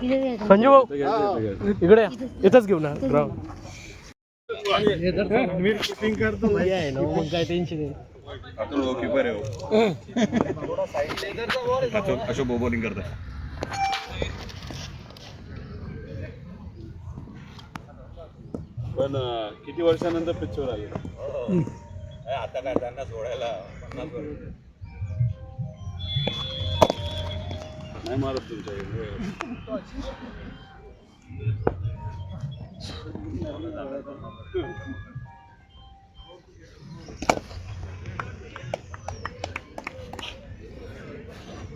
संजू भाऊ? इकडे या. इथंच घेऊ ना मग काय टेन्शन अशोक बॉलिंग पण किती वर्षानंतर पिक्चर आले? आता काय त्यांना सोडायला? नाही मारत तुमच्या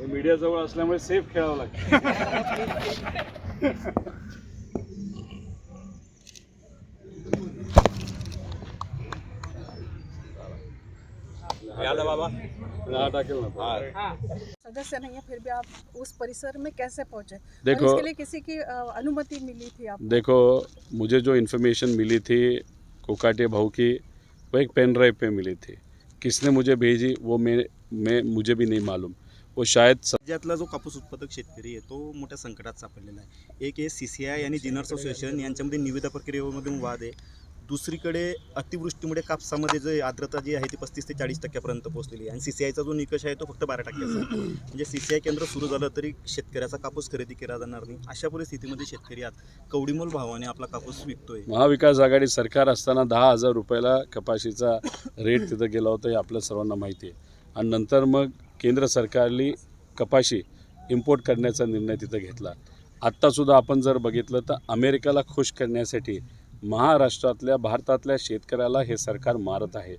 मीडिया जवळ असल्यामुळे सेफ खेळावं लागतं याला बाबा. सदस्य नहीं है फिर भी आप उस परिसर में कैसे पहुंचे? देखो- इसके लिए किसी की अनुमति मिली थी आप देखो मुझे जो इन्फॉर्मेशन मिली थी कोकाटे भाऊ की वो एक पेन ड्राइव पे मिली थी। किसने मुझे भेजी वो मैं मैं मुझे भी नहीं मालूम। वो शायद राज्यातला जो कापूस उत्पादक शेतकरी आहे तो मोठ्या संकटात सापडलेला आहे. एक आहे सी सी आय आणि जिनर्स असोसिएशन यांच्यामध्ये निविदा प्रक्रियेमधून वाद आहे. दुसरीकडे अतिवृष्टीमुळे कापसामध्ये जे आर्द्रता जी आहे ती पस्तीस ते चाळीस टक्क्यापर्यंत पोहोचलेली आहे. आणि सी सी आयचा जो निकष आहे तो फक्त बारा टक्क्याचा म्हणजे सी सी आय केंद्र सुरू झालं तरी शेतकऱ्याचा कापूस खरेदी केला जाणार नाही. अशा परिस्थितीमध्ये शेतकरी आज कवडीमोल भावाने आपला कापूस विकतोय. महाविकास आघाडी सरकार असताना दहा हजार रुपयाला कपाशीचा रेट तिथं गेला होता हे आपल्या सर्वांना माहिती आहे. आणि नंतर मग केंद्र सरकारने कपाशी इम्पोर्ट करण्याचा निर्णय तिथं घेतला. आत्तासुद्धा आपण जर बघितलं तर अमेरिकेला खुश करण्यासाठी महाराष्ट्रातल्या भारतातल्या शेतकऱ्याला हे सरकार मारत आहे.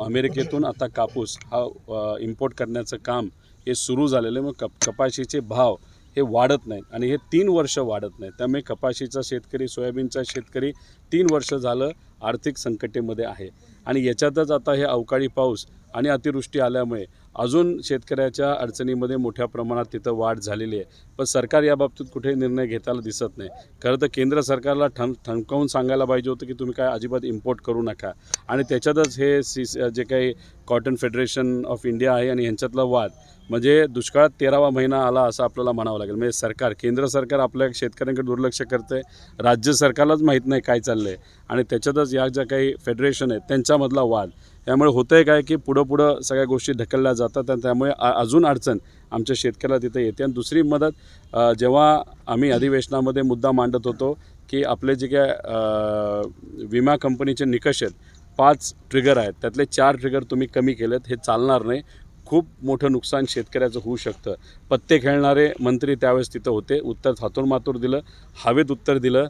अमेरिकेतून आता कापूस हा इम्पोर्ट करण्याचं काम हे सुरू झालेलं आहे. मग कप कपाशीचे भाव हे वाढत नाहीत आणि हे तीन वर्ष वाढत नाहीत. त्यामुळे कपाशीचा शेतकरी सोयाबीनचा शेतकरी तीन वर्ष झालं आर्थिक संकटेमध्ये आहे. आणि याच्यातच आता हे अवकाळी पाऊस आणि अतिवृष्टी आल्यामुळे अजून शेतकऱ्याच्या अडचणीमध्ये मोठ्या प्रमाणात तिथं वाढ झालेली आहे. पण सरकार याबाबतीत कुठेही निर्णय घेताना दिसत नाही. खरं तर केंद्र सरकारला ठण ठणकावून सांगायला पाहिजे होतं की तुम्ही काय अजिबात इम्पोर्ट करू नका. आणि त्याच्यातच हे सी जे काही कॉटन फेडरेशन ऑफ इंडिया आहे आणि ह्यांच्यातला वाद म्हणजे दुष्काळात तेरावा महिना आला असं आपल्याला म्हणावं लागेल. म्हणजे सरकार केंद्र सरकार आपल्या शेतकऱ्यांकडे दुर्लक्ष करतं. आहे राज्य सरकारलाच माहीत नाही काय चाललं आहे आणि त्याच्यातच या ज्या काही फेडरेशन आहेत त्यांच्यामधला वाद. त्यामुळे होतं आहे काय की पुढं पुढं सगळ्या गोष्टी ढकलल्या जातात आणि त्यामुळे अजून अडचण आमच्या शेतकऱ्याला तिथे येते. आणि दुसरी मदत जेव्हा आम्ही अधिवेशनामध्ये मुद्दा मांडत होतो की आपले जे काय विमा कंपनीचे निकष आहेत पाच ट्रिगर आहेत. त्यातले चार ट्रिगर तुम्ही कमी केलेत हे चालणार नाही. खूप मोठं नुकसान शेतकऱ्याचं होऊ शकतं. पत्ते खेळणारे मंत्री त्यावेळेस तिथं होते. उत्तर थातूर मातूर दिलं हवेत उत्तर दिलं.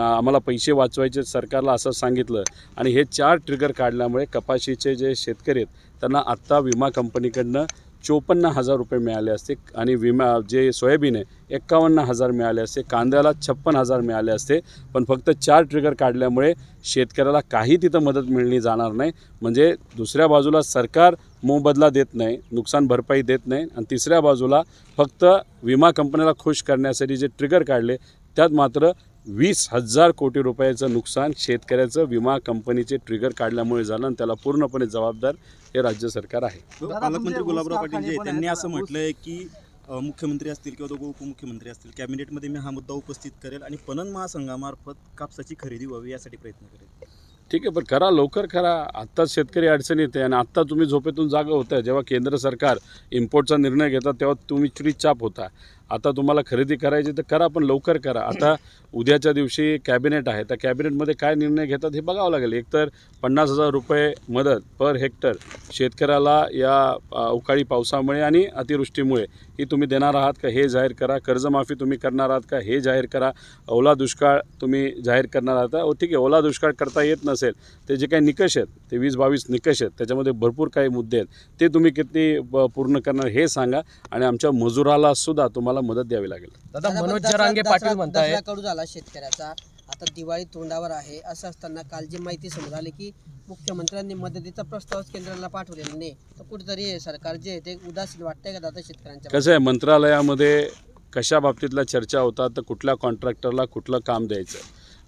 आम्हाला पैसे वाचवायचे सरकारला असं सांगितलं. आणि हे चार ट्रिगर काढल्यामुळे कपाशीचे जे शेतकरी आहेत त्यांना आत्ता विमा कंपनीकडनं चोपन्न हजार रुपये मिळाले असते आणि विमा जे सोयाबीन आहे एक्कावन्न हजार मिळाले असते कांद्याला छप्पन हजार मिळाले असते पण फक्त चार ट्रिगर काढल्यामुळे शेतकऱ्याला काही तिथं मदत मिळणी जाणार नाही. म्हणजे दुसऱ्या बाजूला सरकार मोबदला देत नाही नुकसान भरपाई देत नाही आणि तिसऱ्या बाजूला फक्त विमा कंपन्याला खुश करण्यासाठी जे ट्रिगर काढले त्यात मात्र वीस हजार कोटी रुपयाचं नुकसान शेतकऱ्याचं विमा कंपनीचे ट्रिगर काढल्यामुळे झालं आणि त्याला पूर्णपणे जबाबदार हे राज्य सरकार आहे. पालकमंत्री गुलाबराव पाटील जे त्यांनी असं म्हटलंय की मुख्यमंत्री असतील किंवा दोघं उपमुख्यमंत्री असतील कॅबिनेटमध्ये मी हा मुद्दा उपस्थित करेल आणि पणन महासंघामार्फत कापसाची खरेदी व्हावी यासाठी प्रयत्न करेल. ठीक आहे पण करा लवकर करा. आत्ताच शेतकरी अडचणीत आहे आणि आत्ता तुम्ही झोपेतून जागा होता जेव्हा केंद्र सरकार इम्पोर्टचा निर्णय घेतात तेव्हा तुम्ही चुरीचाप होता. आता तुम्हाला खरेदी करायची तर करा पण लवकर करा. आता उद्याच्या दिवशी कॅबिनेट आहे. त्या कॅबिनेटमध्ये काय निर्णय घेतात हे बघावं लागेल. एकतर पन्नास हजार रुपये मदत पर हेक्टर शेतकऱ्याला या अवकाळी पावसामुळे आणि अतिवृष्टीमुळे ही तुम्ही देणार आहात का हे जाहीर करा. कर्जमाफी तुम्ही करणार आहात का हे जाहीर करा. ओला दुष्काळ तुम्ही जाहीर करणार आहात. ओ ठीक आहे ओला दुष्काळ करता येत नसेल. ते जे काही निकष आहेत ते वीस बावीस निकष आहेत त्याच्यामध्ये भरपूर काही मुद्दे आहेत. ते तुम्ही किती पूर्ण करणार हे सांगा आणि आमच्या मजुराला सुद्धा तुम्हाला मदत द्यावी लागेल. दादा मनोज जरांगे पाटील म्हणताय कडू झाला शेतकऱ्याचा. आता दिवाळी तोंडावर आहे. असं असताना काल जी माहिती समोर आली की मुख्यमंत्र्यांनी मदतीचा प्रस्तावच केंद्राला पाठवलेला नाही. तर कुठेतरी हे सरकार जे आहे ते उदासीन वाटतंय का दादा शेतकऱ्यांच्या कसं आहे मंत्रालयामध्ये कशा बाबतीतल्या चर्चा होतात तर कुठल्या कॉन्ट्रॅक्टरला कुठलं काम द्यायचं?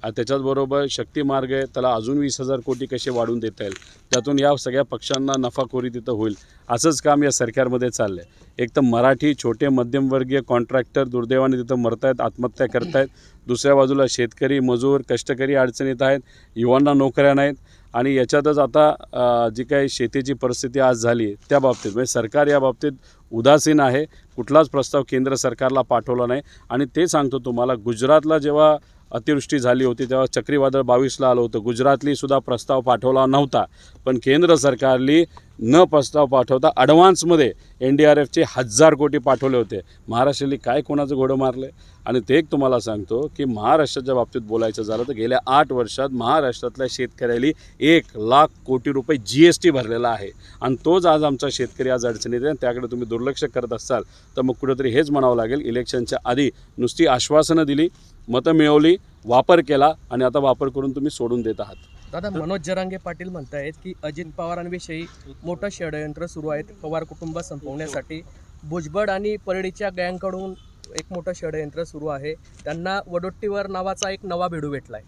त्याच्याचबरोबर शक्तिमार्ग आहे त्याला अजून वीस हजार कोटी कसे वाढवून देता येईल त्यातून या सगळ्या पक्षांना नफाखोरी तिथं होईल असंच काम या सरकारमध्ये चाललं आहे एक तर मराठी छोटे मध्यमवर्गीय कॉन्ट्रॅक्टर दुर्दैवाने तिथं मरतायत आत्महत्या करतायत. दुसऱ्या बाजूला शेतकरी मजूर कष्टकरी अडचणीत आहेत युवांना नोकऱ्या नाहीत आणि याच्यातच आता जी काही शेतीची परिस्थिती आज झाली त्या बाबतीत म्हणजे सरकार या बाबतीत उदासीन आहे. कुठलाच प्रस्ताव केंद्र सरकारला पाठवला नाही. आणि ते सांगतो तुम्हाला गुजरातला जेव्हा अतिवृष्टी झाली होती तेव्हा चक्रीवादळ बावीसला आलं होतं. गुजरातली सुद्धा प्रस्ताव पाठवला नव्हता. पण केंद्र सरकारली न प्रस्ताव पाठवता ॲडव्हान्समध्ये एन डी आर एफचे हजार कोटी पाठवले होते. महाराष्ट्राने काय कोणाचं घोडं मारलं आणि ते एक तुम्हाला सांगतो की महाराष्ट्राच्या बाबतीत बोलायचं झालं तर गेल्या आठ वर्षात महाराष्ट्रातल्या शेतकऱ्याली एक लाख कोटी रुपये जी एस टी भरलेला आहे. आणि तोच आज आमचा शेतकरी आज अडचणीत आहे आणि त्याकडे तुम्ही दुर्लक्ष करत असाल तर मग कुठेतरी हेच म्हणावं लागेल. इलेक्शनच्या आधी नुसती आश्वासनं दिली मतं मिळवली वापर केला आणि आता वापर करून तुम्ही सोडून देत आहात. दादा मनोज जरांगे पाटील म्हणतायत की अजित पवारांविषयी मोठं षडयंत्र सुरू आहेत. पवार कुटुंब संपवण्यासाठी भुजबळ आणि परळीच्या गँगकडून एक मोठं षडयंत्र सुरू आहे. त्यांना वडोट्टीवर नावाचा एक नवा भिडू भेटलाय.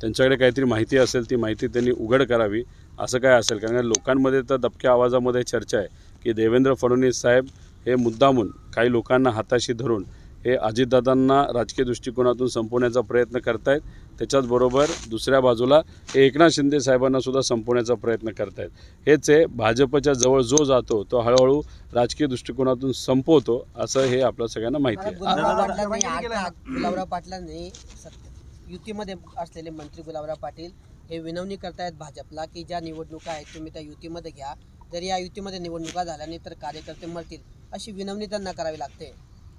त्यांच्याकडे काहीतरी माहिती असेल ती माहिती त्यांनी उघड करावी. असं काय असेल? कारण लोकांमध्ये तर दबक्या आवाजामध्ये चर्चा आहे की देवेंद्र फडणवीस साहेब हे मुद्दामून काही लोकांना हाताशी धरून हे अजितदादांना राजकीय दृष्टिकोनातून संपवण्याचा प्रयत्न करतायत. त्याच्याचबरोबर दुसऱ्या बाजूला हे एकनाथ शिंदे साहेबांनासुद्धा संपवण्याचा प्रयत्न करतायत. हेच आहे भाजपच्या जवळ जो जातो तो हळूहळू राजकीय दृष्टिकोनातून संपवतो असं हे आपल्या सगळ्यांना माहिती आहे. गुलाबराव पाटलांनी युतीमध्ये असलेले मंत्री गुलाबराव पाटील हे विनवणी करतायत भाजपला की ज्या निवडणुका आहेत तुम्ही त्या युतीमध्ये घ्या. जर या युतीमध्ये निवडणुका झाल्या नाही तर कार्यकर्ते मरतील अशी विनवणी त्यांना करावी लागते.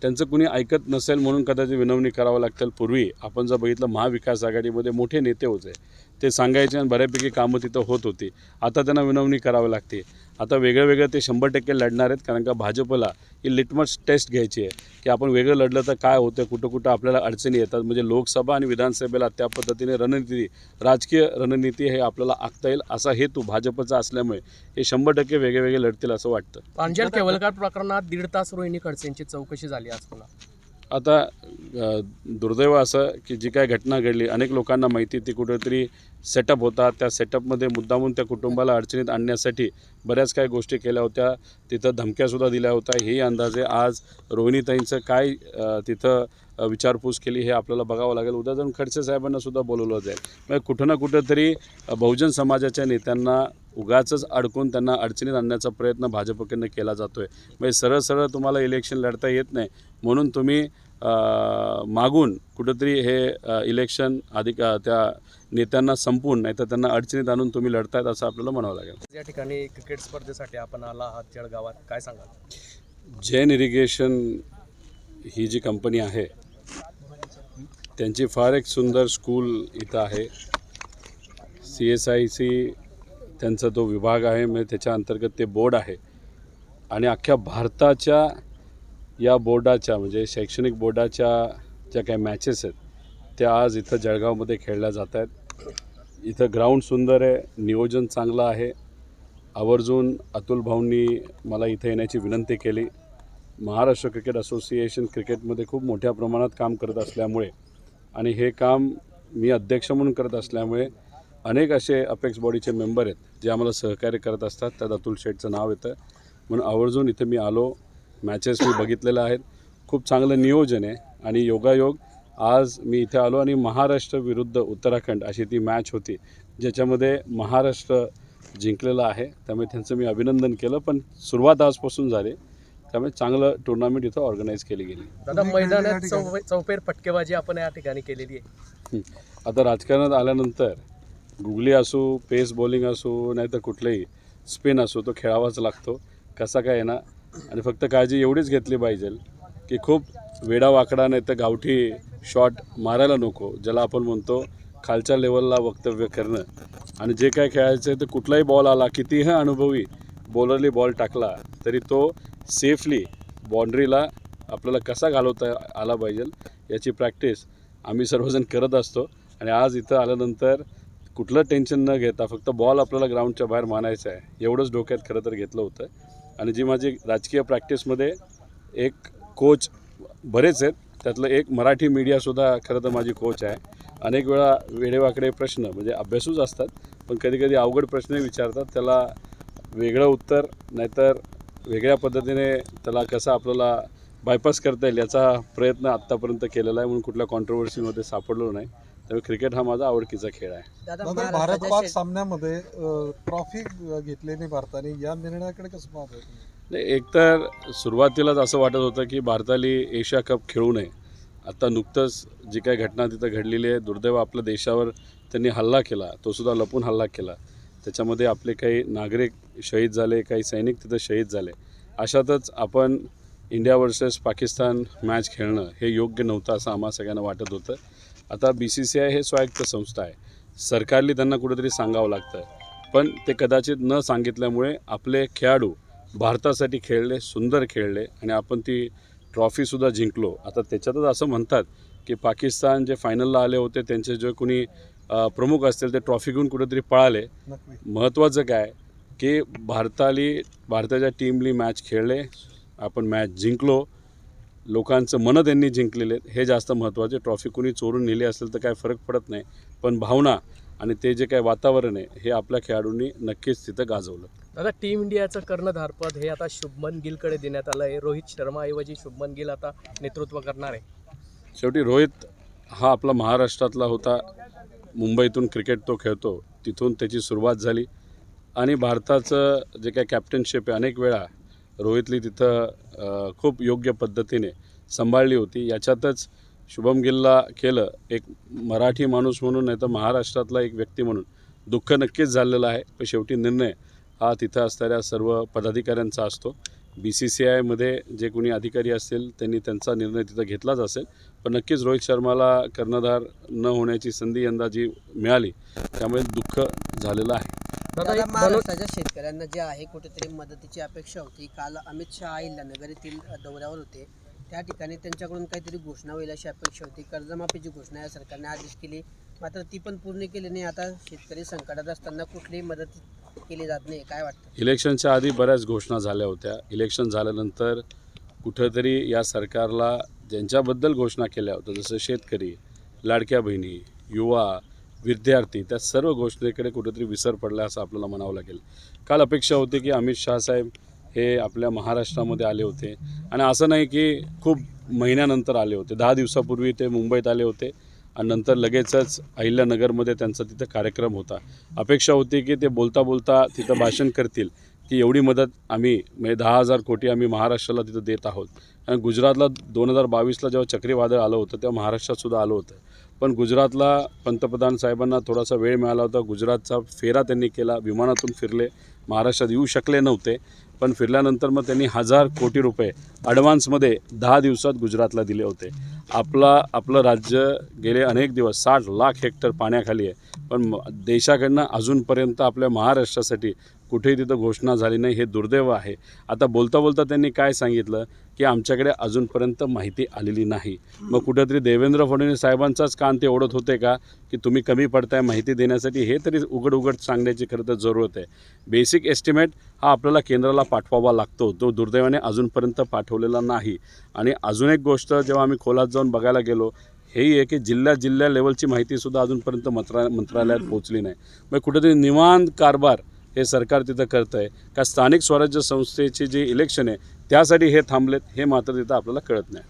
त्यांचं कुणी ऐकत नसेल म्हणून कदाचित विनवणी करावं लागतील. पूर्वी आपण जर बघितलं महाविकास आघाडीमध्ये मोठे नेते होते. ते सांगायचे आणि बऱ्यापैकी कामं तिथं होत होती. आता त्यांना विनवणी करावी लागते. आता वेगळं वेगळं ते शंभर टक्के लढणार आहेत कारण का भाजपला ही लिटमस टेस्ट घ्यायची आहे. की आपण वेगळं लढलं तर काय होतं कुठं कुठं आपल्याला अडचणी येतात. म्हणजे लोकसभा आणि विधानसभेला त्या पद्धतीने रणनीती राजकीय रणनीती हे आपल्याला आखता येईल असा हेतू भाजपचा असल्यामुळे हे शंभर टक्के वेगळे वेगळे लढतील असं वाटतं. प्रांजल केवलकर प्रकरणात दीड तास रोहिणी खडसेंची चौकशी झाली आज पुन्हा. आता दुर्दैव असं की जी काय घटना घडली अनेक लोकांना माहिती ती कुठेतरी सेटअप होता. त्या सेटअपमध्ये मुद्दामून त्या कुटुंबाला अडचणीत आणण्यासाठी बऱ्याच काही गोष्टी केल्या होत्या. तिथं धमक्यासुद्धा दिल्या होत्या. हेही अंदाजे आज रोहिणीताईंचं काय तिथं विचारपूस केली हे आपल्याला बघावं लागेल. उद्या जाऊन खडसे साहेबांनासुद्धा बोलवलं जाईल. म्हणजे कुठं ना कुठंतरी बहुजन समाजाच्या नेत्यांना उगाचंच अडकून त्यांना अडचणीत आणण्याचा प्रयत्न भाजपकडनं केला जातो आहे म्हणजे सरळ सरळ तुम्हाला इलेक्शन लढता येत नाही. म्हणून तुम्ही मागून कुठंतरी हे इलेक्शन अधिक त्या नेत्यांना संपवून नाही तर त्यांना अडचणीत आणून तुम्ही लढतायत असं आपल्याला म्हणावं लागेल. या ठिकाणी क्रिकेट स्पर्धेसाठी आपण आला आहात जळगावात. काय सांगाल? जैन इरिगेशन ही जी कंपनी आहे त्यांची फार एक सुंदर स्कूल इथं आहे. सी एस आय सी त्यांचा तो विभाग आहे म्हणजे त्याच्या अंतर्गत ते बोर्ड आहे. आणि अख्ख्या भारताच्या या बोर्डाच्या म्हणजे शैक्षणिक बोर्डाच्या ज्या काही मॅचेस आहेत त्या आज इथं जळगावमध्ये खेळल्या जात आहेत. इथं ग्राउंड सुंदर आहे नियोजन चांगलं आहे. आवर्जून अतुल भाऊंनी मला इथं येण्याची विनंती केली. महाराष्ट्र क्रिकेट असोसिएशन क्रिकेटमध्ये खूप मोठ्या प्रमाणात काम करत असल्यामुळे आणि हे काम मी अध्यक्ष म्हणून करत असल्यामुळे अनेक असे अपेक्स बॉडीचे मेंबर आहेत जे आम्हाला सहकार्य करत असतात. त्यात अतुल शेठचं नाव येतं. म्हणून आवर्जून इथं मी आलो. मॅचेस मी बघितलेल्या आहेत. खूप चांगलं नियोजन आहे आणि योगायोग. आज मी इथे आलो आणि महाराष्ट्र विरुद्ध उत्तराखंड अशी ती मॅच होती ज्याच्यामध्ये महाराष्ट्र जिंकलेलं आहे. त्यामुळे त्यांचं मी अभिनंदन केलं पण सुरुवात आजपासून झाली. त्यामुळे चांगलं टुर्नामेंट इथं ऑर्गनाईज केली गेली. दादा मैदानात चौफेर फटकेबाजी आपण या ठिकाणी केलेली आहे. आता राजकारणात आल्यानंतर गुगली असो पेस बॉलिंग असो नाही तर कुठलंही स्पिन असो तो खेळावाच लागतो. कसा काय ना आणि फक्त काळजी एवढीच घेतली पाहिजे की खूप वेडा वाकडा नाही तर गावठी शॉट मारायला नको ज्याला आपण म्हणतो खालच्या लेवलला वक्तव्य करणं. आणि जे काय खेळायचं आहे तर कुठलाही बॉल आला कितीही अनुभवी बॉलरली बॉल टाकला तरी तो सेफली बाउंड्रीला आपल्याला कसा घालवता आला पाहिजे याची प्रॅक्टिस आम्ही सर्वजण करत असतो. आणि आज इथं आल्यानंतर कुठलं टेन्शन न घेता फक्त बॉल आपल्याला ग्राउंडच्या बाहेर मानायचा आहे एवढंच डोक्यात खरं तर घेतलं होतं. आणि जी माझी राजकीय प्रॅक्टिसमध्ये एक कोच बरेच आहेत त्यातलं एक मराठी मीडियासुद्धा खरं तर माझी कोच आहे. अनेक वेळा वेडेवाकडे प्रश्न म्हणजे अभ्यासूच असतात पण कधीकधी अवघड प्रश्नही विचारतात त्याला वेगळं उत्तर नाहीतर वेगळ्या पद्धतीने त्याला कसं आपल्याला बायपास करता येईल याचा प्रयत्न आत्तापर्यंत केलेला आहे म्हणून कुठल्या कॉन्ट्रोवर्सीमध्ये सापडलो नाही. त्यामुळे क्रिकेट हा माझा आवडकीचा खेळ आहे. दादा दादा भारत पाक सामन्यामध्ये ट्रॉफी घेतली नाही भारताने. या निर्णयाकडे कसं पाहताय तुम्ही? नाही एकतर सुरुवातीलाच असं वाटत होतं की भारताली एशिया कप खेळू नये. आता नुकतंच जी काही घटना तिथं घडलेली आहे दुर्दैव आपल्या देशावर त्यांनी हल्ला केला तो सुद्धा लपून हल्ला केला. त्याच्यामध्ये आपले काही नागरिक शहीद झाले काही सैनिक तिथं शहीद झाले. अशातच आपण इंडिया वर्सेस पाकिस्तान मॅच खेळणं हे योग्य नव्हतं असं आम्हा सगळ्यांना वाटत होतं. आता बी सी सी आय हे स्वायत्त संस्था आहे. सरकारली त्यांना कुठेतरी सांगावं लागतं. पण ते कदाचित न सांगितल्यामुळे आपले खेळाडू भारतासाठी खेळले सुंदर खेळले आणि आपण ती ट्रॉफीसुद्धा जिंकलो. आता त्याच्यातच असं म्हणतात की पाकिस्तान जे फायनलला आले होते त्यांचे जे कोणी प्रमुख असतील ते ट्रॉफी घेऊन कुठेतरी पळाले. महत्त्वाचं काय? की भारताली भारताच्या टीमली मॅच खेळले आपण मॅच जिंकलो. लोकांचं मनं त्यांनी जिंकलेले आहेत. हे जास्त महत्त्वाचे. ट्रॉफी कोणी चोरून नेली असेल तर काय फरक पडत नाही. पण भावना आणि ते जे काय वातावरण आहे हे आपल्या खेळाडूंनी नक्कीच तिथं गाजवलं. दादा टीम इंडियाचं कर्णधारपद हे आता शुभमन गिलकडे देण्यात आलं आहे. रोहित शर्माऐवजी शुभमन गिल आता नेतृत्व करणार आहे. शेवटी रोहित हा आपला महाराष्ट्रातला होता. मुंबईतून क्रिकेट तो खेळतो. तिथून त्याची सुरुवात झाली. आणि भारताचं जे काय कॅप्टनशिप आहे अनेक वेळा रोहितली तिथं खूप योग्य पद्धतीने सांभाळली होती. याच्यातच शुभम गिलला केलं. एक मराठी माणूस म्हणून नाही तर महाराष्ट्रातला एक व्यक्ती म्हणून दुःख नक्कीच झालेलं आहे. पण शेवटी निर्णय हा तिथं असणाऱ्या सर्व पदाधिकाऱ्यांचा असतो. बी सी सी आयमध्ये जे कोणी अधिकारी असतील त्यांनी त्यांचा निर्णय तिथं घेतलाच असेल. पण नक्कीच रोहित शर्माला कर्णधार न होण्याची संधी यंदा जी मिळाली. त्यामुळे दुःख झालेलं आहे. दादा दादा एक बनव- महाराष्ट्राच्या शेतकऱ्यांना जे आहे कुठेतरी मदतीची अपेक्षा होती. काल अमित शहा अहिल्यानगर येथील दौऱ्यावर होते. त्या ठिकाणी त्यांच्याकडून काहीतरी घोषणा होईल अशी अपेक्षा होती. कर्जमाफीची घोषणा या सरकारने आधीच केली. मात्र ती पण पूर्ण केली नाही. आता शेतकरी संकटात असताना कुठलीही मदत केली जात नाही. काय वाटतं? इलेक्शनच्या आधी बऱ्याच घोषणा झाल्या होत्या. इलेक्शन झाल्यानंतर कुठंतरी या सरकारला ज्यांच्याबद्दल घोषणा केल्या होत्या जसं शेतकरी लाडक्या बहिणी युवा विद्यार्थी त्या सर्व गोष्टीकडे कुठेतरी विसर पडला असं आपल्याला म्हणावं लागेल. काल अपेक्षा होती की अमित शहा साहेब हे आपल्या महाराष्ट्रामध्ये आले होते. आणि असं नाही की खूप महिन्यानंतर आले होते. दहा दिवसापूर्वी ते मुंबईत आले होते आणि नंतर लगेचच अहिल्यानगरमध्ये त्यांचा तिथं कार्यक्रम होता. अपेक्षा होती की ते बोलता बोलता तिथं भाषण करतील की एवढी मदत आम्ही म्हणजे दहा हजार कोटी आम्ही महाराष्ट्राला तिथं देत आहोत. आणि गुजरातला दोन हजार बावीसला जेव्हा चक्रीवादळ आलं होतं तेव्हा महाराष्ट्रातसुद्धा आलं होतं. पण गुजरातला पंतप्रधान साहेबांना थोडासा वेळ मिळाला होता. गुजरातचा फेरा त्यांनी केला. विमानातून फिरले. महाराष्ट्रात येऊ शकले नव्हते. पण फिरल्यानंतर मग त्यांनी हजार कोटी रुपये ॲडव्हान्समध्ये दहा दिवसात गुजरातला दिले होते. आपला आपलं राज्य गेले अनेक दिवस साठ लाख हेक्टर पाण्याखाली आहे. पण म- देशाकडनं अजूनपर्यंत आपल्या महाराष्ट्रासाठी कुठेही तिथं घोषणा झाली नाही हे दुर्दैव आहे. आता बोलता बोलता त्यांनी काय सांगितलं? की आमच्याकडे अजूनपर्यंत माहिती आलेली नाही. मग कुठंतरी देवेंद्र फडणवीस साहेबांचाच कान ते ओढत होते का? की तुम्ही कमी पडताय माहिती देण्यासाठी हे तरी उघड उघड सांगण्याची खरं तर जरूरत आहे. बेसिक एस्टिमेट हा आपल्याला केंद्राला पाठवावा लागतो. तो दुर्दैवाने अजूनपर्यंत पाठवलेला नाही. आणि अजून एक गोष्ट जेव्हा आम्ही खोलात जाऊन बघायला गेलो हेही आहे की जिल्ह्या जिल्ह्या लेवलची माहितीसुद्धा अजूनपर्यंत मंत्रा मंत्रालयात पोहोचली नाही. मग कुठेतरी निवांत कारभार हे सरकार तिथं करतं आहे का स्थानिक स्वराज्य संस्थेची जी इलेक्शन आहे त्यासाठी हे थांबलेत हे मात्र तिथं आपल्याला कळत नाही.